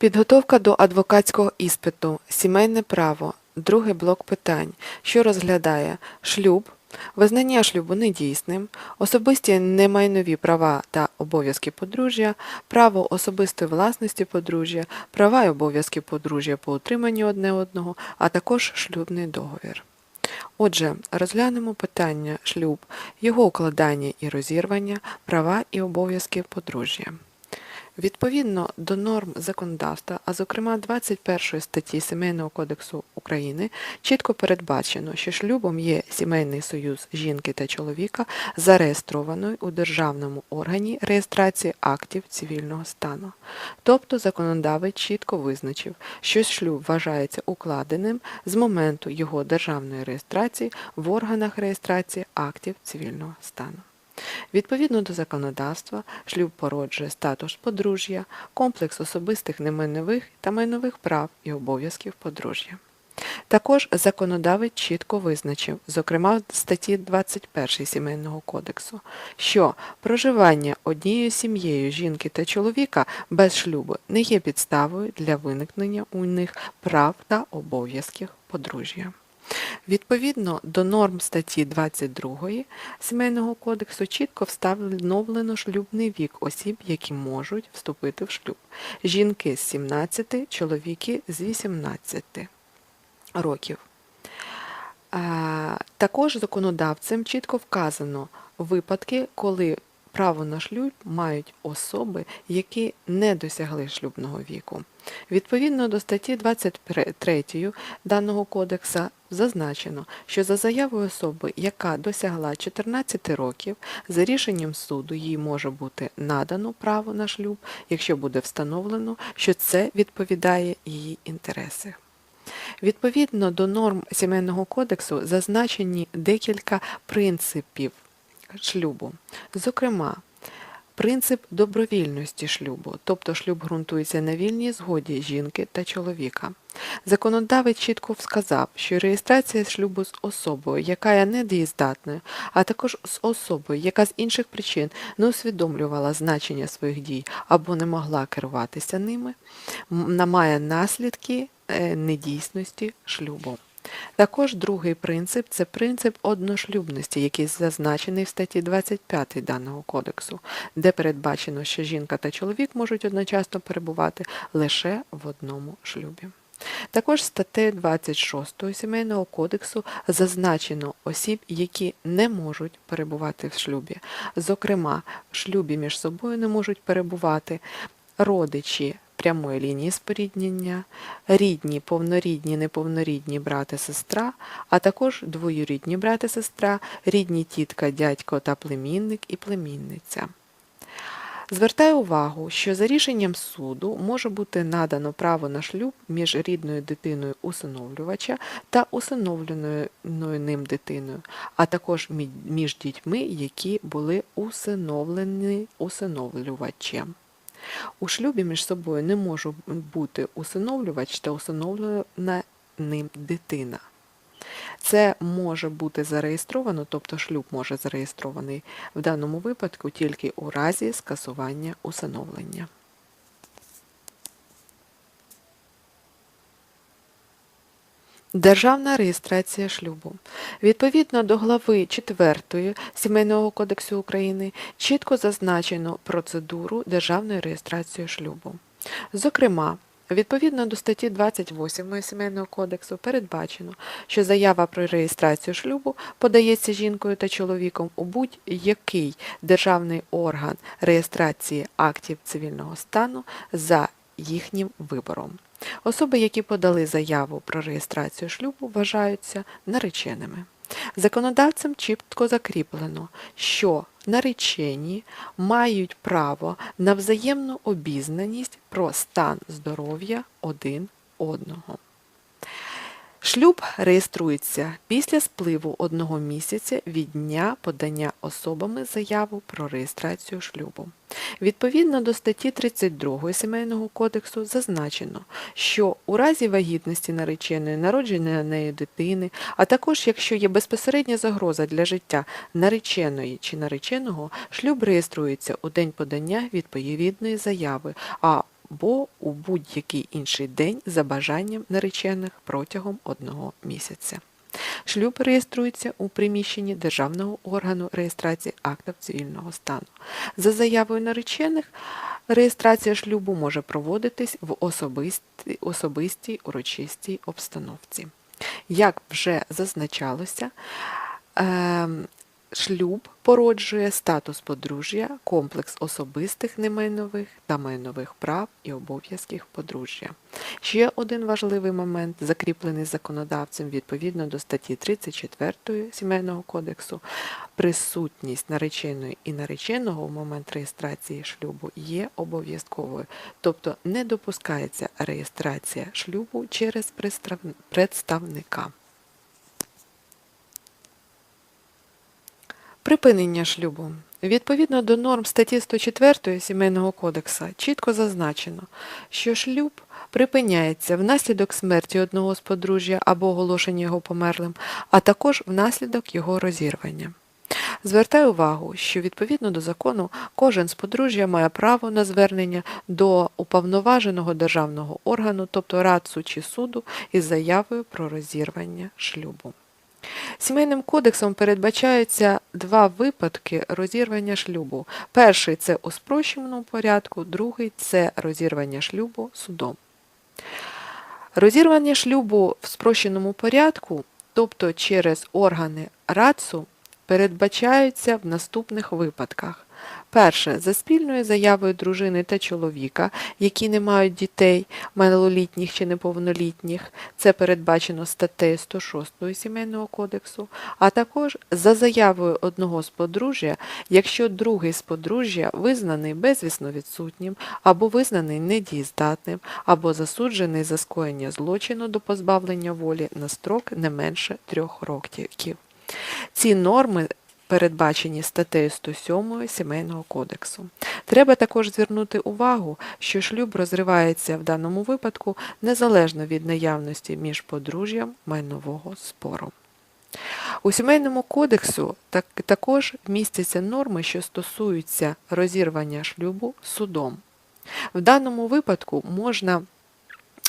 Підготовка до адвокатського іспиту, сімейне право, другий блок питань, що розглядає шлюб, визнання шлюбу недійсним, особисті немайнові права та обов'язки подружжя, право особистої власності подружжя, права і обов'язки подружжя по утриманню одне одного, а також шлюбний договір. Отже, розглянемо питання шлюб, його укладання і розірвання, права і обов'язки подружжя. Відповідно до норм законодавства, а зокрема 21 статті Сімейного кодексу України, чітко передбачено, що шлюбом є сімейний союз жінки та чоловіка, зареєстрований у державному органі реєстрації актів цивільного стану. Тобто законодавець чітко визначив, що шлюб вважається укладеним з моменту його державної реєстрації в органах реєстрації актів цивільного стану. Відповідно до законодавства, шлюб породжує статус подружжя, комплекс особистих немайнових та майнових прав і обов'язків подружжя. Також законодавець чітко визначив, зокрема в статті 21 Сімейного кодексу, що проживання однією сім'єю жінки та чоловіка без шлюбу не є підставою для виникнення у них прав та обов'язків подружжя. Відповідно до норм статті 22 Сімейного кодексу чітко встановлено шлюбний вік осіб, які можуть вступити в шлюб. Жінки з 17, чоловіки з 18 років. Також законодавцем чітко вказано випадки, коли право на шлюб мають особи, які не досягли шлюбного віку. Відповідно до статті 23 даного кодекса зазначено, що за заявою особи, яка досягла 14 років, за рішенням суду їй може бути надано право на шлюб, якщо буде встановлено, що це відповідає її інтереси. Відповідно до норм Сімейного кодексу зазначені декілька принципів шлюбу. Зокрема, принцип добровільності шлюбу, тобто шлюб ґрунтується на вільній згоді жінки та чоловіка. Законодавець чітко сказав, що реєстрація шлюбу з особою, яка є недієздатною, а також з особою, яка з інших причин не усвідомлювала значення своїх дій або не могла керуватися ними, має наслідки е, недійсності шлюбу. Також другий принцип це принцип одношлюбності, який зазначений в статті 25 даного кодексу, де передбачено, що жінка та чоловік можуть одночасно перебувати лише в одному шлюбі. Також статтею 26 Сімейного кодексу зазначено осіб, які не можуть перебувати в шлюбі. Зокрема, в шлюбі між собою не можуть перебувати родичі прямої лінії споріднення, рідні, повнорідні, неповнорідні брат і сестра, а також двоюрідні брат і сестра, рідні тітка, дядько та племінник і племінниця. Звертаю увагу, що за рішенням суду може бути надано право на шлюб між рідною дитиною усиновлювача та усиновленою ним дитиною, а також між дітьми, які були усиновлені усиновлювачем. У шлюбі між собою не може бути усиновлювач та усиновлена ним дитина. Це може бути зареєстровано, тобто шлюб може зареєстрований в даному випадку тільки у разі скасування усиновлення. Державна реєстрація шлюбу. Відповідно до глави 4 Сімейного кодексу України чітко зазначено процедуру державної реєстрації шлюбу. Зокрема, Відповідно до статті 28 Сімейного кодексу передбачено, що заява про реєстрацію шлюбу подається жінкою та чоловіком у будь-який державний орган реєстрації актів цивільного стану за їхнім вибором. Особи, які подали заяву про реєстрацію шлюбу, вважаються нареченими. Законодавцем чітко закріплено, що наречені мають право на взаємну обізнаність про стан здоров'я один одного. Шлюб реєструється після спливу одного місяця від дня подання особами заяву про реєстрацію шлюбу. Відповідно до статті 32 Сімейного кодексу зазначено, що у разі вагітності нареченої, народження нею дитини, а також якщо є безпосередня загроза для життя нареченої чи нареченого, шлюб реєструється у день подання відповідної заяви, а або у будь-який інший день за бажанням наречених протягом одного місяця. Шлюб реєструється у приміщенні Державного органу реєстрації актів цивільного стану. За заявою наречених, реєстрація шлюбу може проводитись в особистій, особистій урочистій обстановці. Як вже зазначалося, ем, шлюб породжує статус подружжя, комплекс особистих немайнових та майнових прав і обов'язків подружжя. Ще один важливий момент, закріплений законодавцем відповідно до статті 34 Сімейного кодексу, присутність нареченої і нареченого в момент реєстрації шлюбу є обов'язковою, тобто не допускається реєстрація шлюбу через представника. Припинення шлюбу. Відповідно до норм статті 104 Сімейного кодексу чітко зазначено, що шлюб припиняється внаслідок смерті одного з подружжя або оголошення його померлим, а також внаслідок його розірвання. Звертаю увагу, що відповідно до закону кожен з подружжя має право на звернення до уповноваженого державного органу, тобто радсу чи суду, із заявою про розірвання шлюбу. Сімейним кодексом передбачаються два випадки розірвання шлюбу. Перший це у спрощеному порядку, другий це розірвання шлюбу судом. Розірвання шлюбу в спрощеному порядку, тобто через органи РАЦУ, передбачаються в наступних випадках. Перше, за спільною заявою дружини та чоловіка, які не мають дітей, малолітніх чи неповнолітніх, це передбачено статтею 106 Сімейного кодексу, а також за заявою одного з подружжя, якщо другий з подружжя визнаний безвісно відсутнім, або визнаний недієздатним, або засуджений за скоєння злочину до позбавлення волі на строк не менше трьох років. Ці норми передбачені статтею 107 Сімейного кодексу. Треба також звернути увагу, що шлюб розривається в даному випадку незалежно від наявності між подружжям майнового спору. У Сімейному кодексу так, також містяться норми, що стосуються розірвання шлюбу судом. В даному випадку можна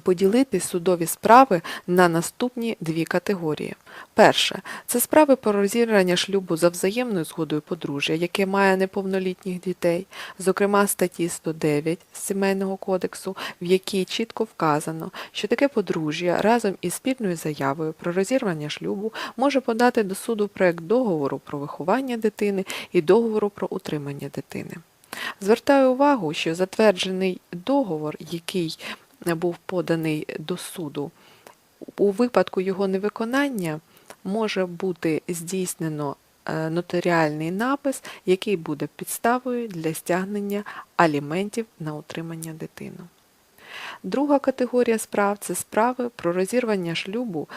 поділити судові справи на наступні дві категорії. Перше це справи про розірвання шлюбу за взаємною згодою подружжя, яке має неповнолітніх дітей, зокрема статті 109 Сімейного кодексу, в якій чітко вказано, що таке подружжя разом із спільною заявою про розірвання шлюбу може подати до суду проект договору про виховання дитини і договору про утримання дитини. Звертаю увагу, що затверджений договор, який був поданий до суду, у випадку його невиконання може бути здійснено е, нотаріальний напис, який буде підставою для стягнення аліментів на утримання дитини. Друга категорія справ це справи про розірвання шлюбу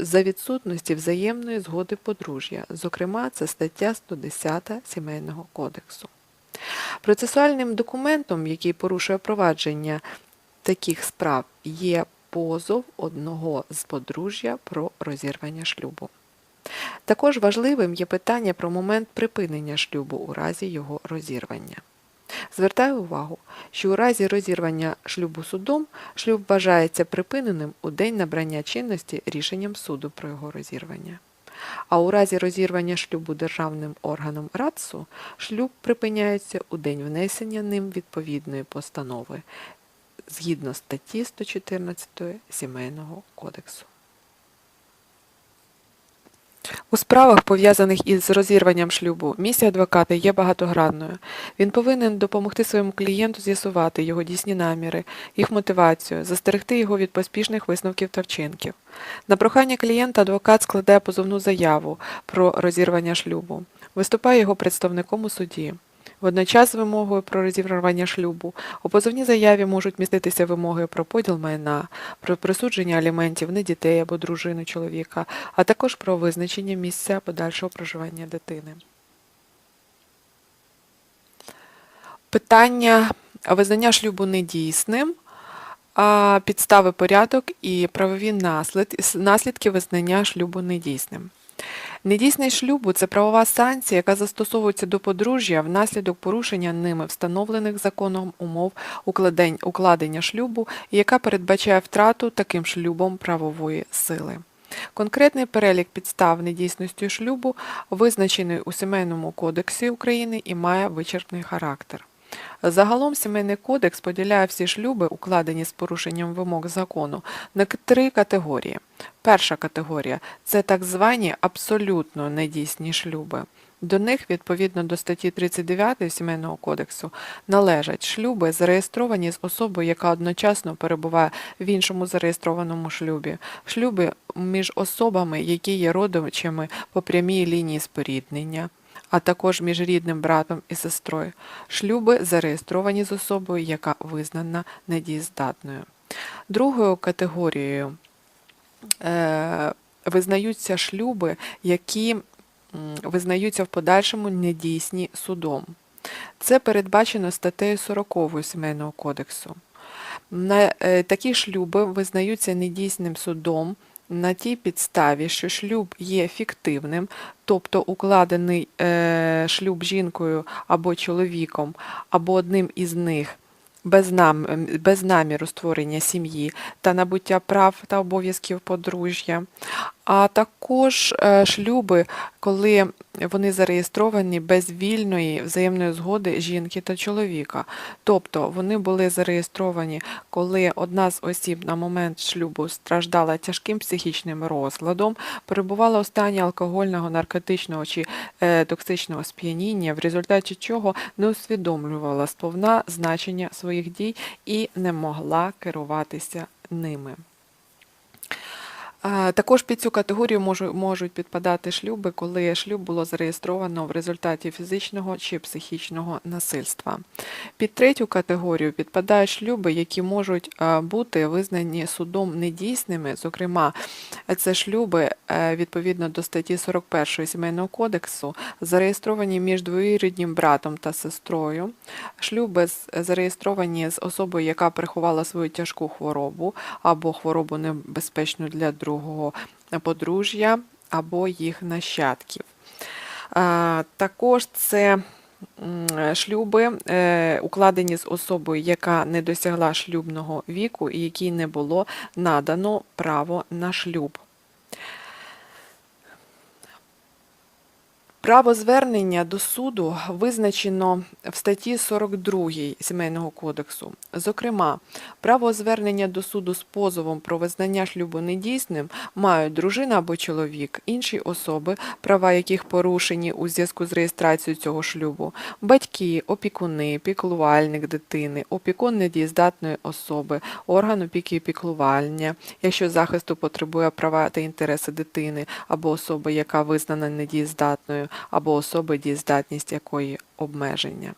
за відсутності взаємної згоди подружжя, зокрема, це стаття 110 Сімейного кодексу. Процесуальним документом, який порушує провадження таких справ, є позов одного з подружжя про розірвання шлюбу. Також важливим є питання про момент припинення шлюбу у разі його розірвання. Звертаю увагу, що у разі розірвання шлюбу судом шлюб вважається припиненим у день набрання чинності рішенням суду про його розірвання. А у разі розірвання шлюбу державним органом РАЦУ шлюб припиняється у день внесення ним відповідної постанови згідно статті 114 Сімейного кодексу. У справах, пов'язаних із розірванням шлюбу, місія адвоката є багатогранною. Він повинен допомогти своєму клієнту з'ясувати його дійсні наміри, їх мотивацію, застерегти його від поспішних висновків та вчинків. На прохання клієнта адвокат складає позовну заяву про розірвання шлюбу, виступає його представником у суді. Водночас з вимогою про розірвання шлюбу у позовній заяві можуть міститися вимоги про поділ майна, про присудження аліментів на дітей або дружину чоловіка, а також про визначення місця подальшого проживання дитини. Питання визнання шлюбу недійсним, підстави порядок і правові наслідки визнання шлюбу недійсним. Недійсність шлюбу це правова санкція, яка застосовується до подружжя внаслідок порушення ними встановлених законом умов укладення шлюбу, яка передбачає втрату таким шлюбом правової сили. Конкретний перелік підстав недійсності шлюбу визначений у Сімейному кодексі України і має вичерпний характер. Загалом Сімейний кодекс поділяє всі шлюби, укладені з порушенням вимог закону, на три категорії. Перша категорія це так звані абсолютно недійсні шлюби. До них, відповідно до статті 39 Сімейного кодексу, належать шлюби, зареєстровані з особою, яка одночасно перебуває в іншому зареєстрованому шлюбі, шлюби між особами, які є родичами по прямій лінії споріднення, а також між рідним братом і сестрою, шлюби, зареєстровані з особою, яка визнана недієздатною. Другою категорією е, визнаються шлюби, які визнаються в подальшому недійсні судом. Це передбачено статтею 40 Сімейного кодексу. На, е, такі шлюби визнаються недійсним судом на тій підставі, що шлюб є фіктивним, тобто укладений е, шлюб жінкою або чоловіком, або одним із них без, нам, ем, без наміру створення сім'ї та набуття прав та обов'язків подружжя, а також е, шлюби, коли вони зареєстровані без вільної взаємної згоди жінки та чоловіка. Тобто вони були зареєстровані, коли одна з осіб на момент шлюбу страждала тяжким психічним розладом, перебувала у стані алкогольного, наркотичного чи е, токсичного сп'яніння, в результаті чого не усвідомлювала сповна значення своїх дій і не могла керуватися ними. Також під цю категорію можуть підпадати шлюби, коли шлюб було зареєстровано в результаті фізичного чи психічного насильства. Під третю категорію підпадають шлюби, які можуть бути визнані судом недійсними. Зокрема, це шлюби е, відповідно до статті 41 Сімейного кодексу, зареєстровані між двоюрідним братом та сестрою, шлюби зареєстровані з особою, яка приховала свою тяжку хворобу або хворобу небезпечну для другого подружжя або їх нащадків. Також це шлюби, е, укладені з особою, яка не досягла шлюбного віку і якій не було надано право на шлюб. Право звернення до суду визначено в статті 42 Сімейного кодексу. Зокрема, право звернення до суду з позовом про визнання шлюбу недійсним мають дружина або чоловік, інші особи, права яких порушені у зв'язку з реєстрацією цього шлюбу, батьки, опікуни, піклувальник дитини, опікун недієздатної особи, орган опіки і піклування, якщо захисту потребує права та інтереси дитини або особи, яка визнана недієздатною, або особи, дієздатність якої обмеження.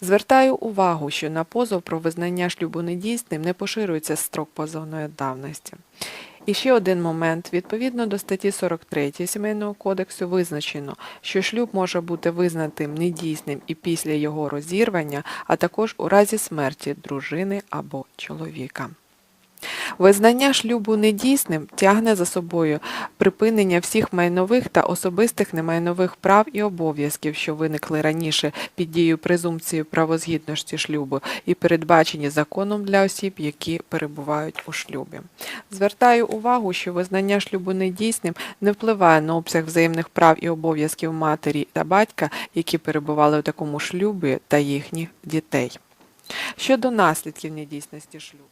Звертаю увагу, що на позов про визнання шлюбу недійсним не поширюється строк позовної давності. І ще один момент. Відповідно до статті 43 Сімейного кодексу визначено, що шлюб може бути визнатим недійсним і після його розірвання, а також у разі смерті дружини або чоловіка. Визнання шлюбу недійсним тягне за собою припинення всіх майнових та особистих немайнових прав і обов'язків, що виникли раніше під дією презумпції правозгідності шлюбу і передбачені законом для осіб, які перебувають у шлюбі. Звертаю увагу, що визнання шлюбу недійсним не впливає на обсяг взаємних прав і обов'язків матері та батька, які перебували у такому шлюбі та їхніх дітей. Щодо наслідків недійсності шлюбу.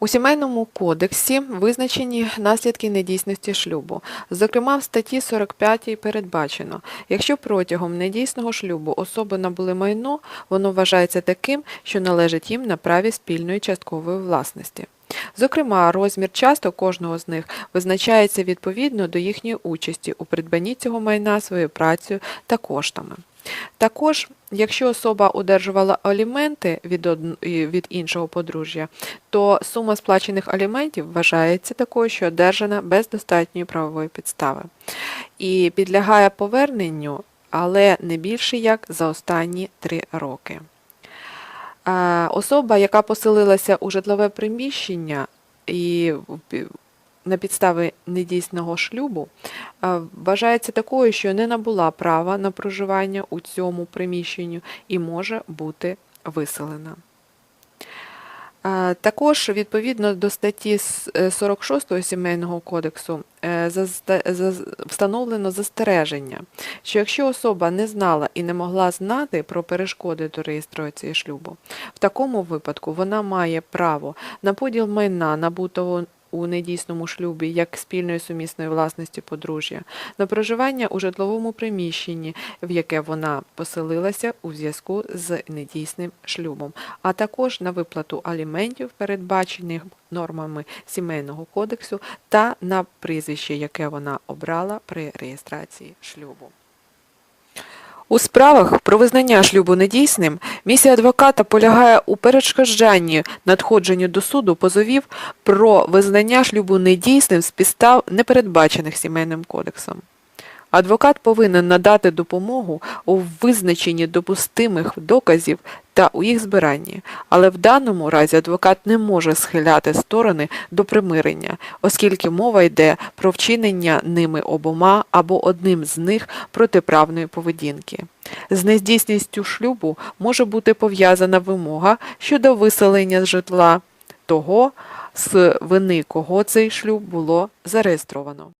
У сімейному кодексі визначені наслідки недійсності шлюбу. Зокрема, в статті 45 передбачено, якщо протягом недійсного шлюбу особи набули майно, воно вважається таким, що належить їм на праві спільної часткової власності. Зокрема, розмір часток кожного з них визначається відповідно до їхньої участі у придбанні цього майна своєю працею та коштами. Також, якщо особа одержувала аліменти від, від іншого подружжя, то сума сплачених аліментів вважається такою, що одержана без достатньої правової підстави і підлягає поверненню, але не більше як за останні три роки. Особа, яка поселилася у житлове приміщення і на підставі недійсного шлюбу е, вважається такою, що не набула права на проживання у цьому приміщенні і може бути виселена. Е, Також відповідно до статті е, 46 Сімейного кодексу е, встановлено застереження, що якщо особа не знала і не могла знати про перешкоди до реєстрації шлюбу, в такому випадку вона має право на поділ майна, набутого у недійсному шлюбі як спільної сумісної власності подружжя, на проживання у житловому приміщенні, в яке вона поселилася у зв'язку з недійсним шлюбом, а також на виплату аліментів, передбачених нормами сімейного кодексу, та на прізвище, яке вона обрала при реєстрації шлюбу. У справах про визнання шлюбу недійсним місія адвоката полягає у перешкоджанні надходженню до суду позовів про визнання шлюбу недійсним з підстав, не передбачених сімейним кодексом. Адвокат повинен надати допомогу у визначенні допустимих доказів та у їх збиранні, але в даному разі адвокат не може схиляти сторони до примирення, оскільки мова йде про вчинення ними обома або одним з них протиправної поведінки. З нездійсністю шлюбу може бути пов'язана вимога щодо виселення з житла того, з вини кого цей шлюб було зареєстровано.